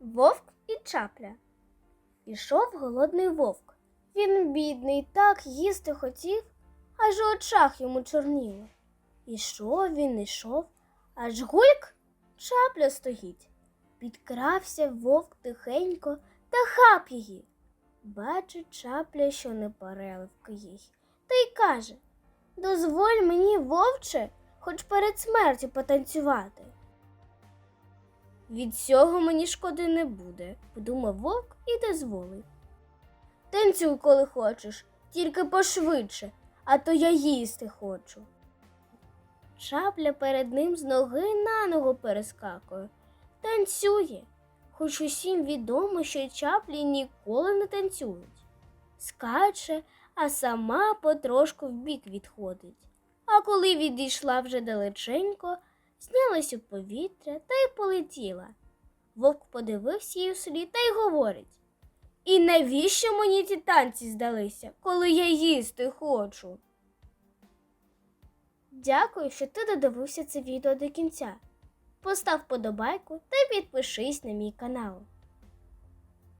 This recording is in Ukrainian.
Вовк і чапля. Ішов голодний вовк. Він бідний, так їсти хотів, аж у очах йому чорніло. Ішов він, ішов, аж гульк чапля стоїть. Підкрався вовк тихенько та хап її. Бачить чапля, що не переливки їй, та й каже Дозволь мені, вовче, хоч перед смертю потанцювати. Від цього мені шкоди не буде, подумав вовк і дозволив. Танцюй, коли хочеш, тільки пошвидше, а то я їсти хочу. Чапля перед ним з ноги на ногу перескакує, танцює, хоч усім відомо, що чаплі ніколи не танцюють. Скаче, а сама потрошку вбік відходить. А коли відійшла вже далеченько, знялась у повітря та й полетіла. Вовк подивився її услід та й говорить І навіщо мені ті танці здалися, коли я їсти хочу? Дякую, що ти додивився це відео до кінця. Постав подобайку та підпишись на мій канал.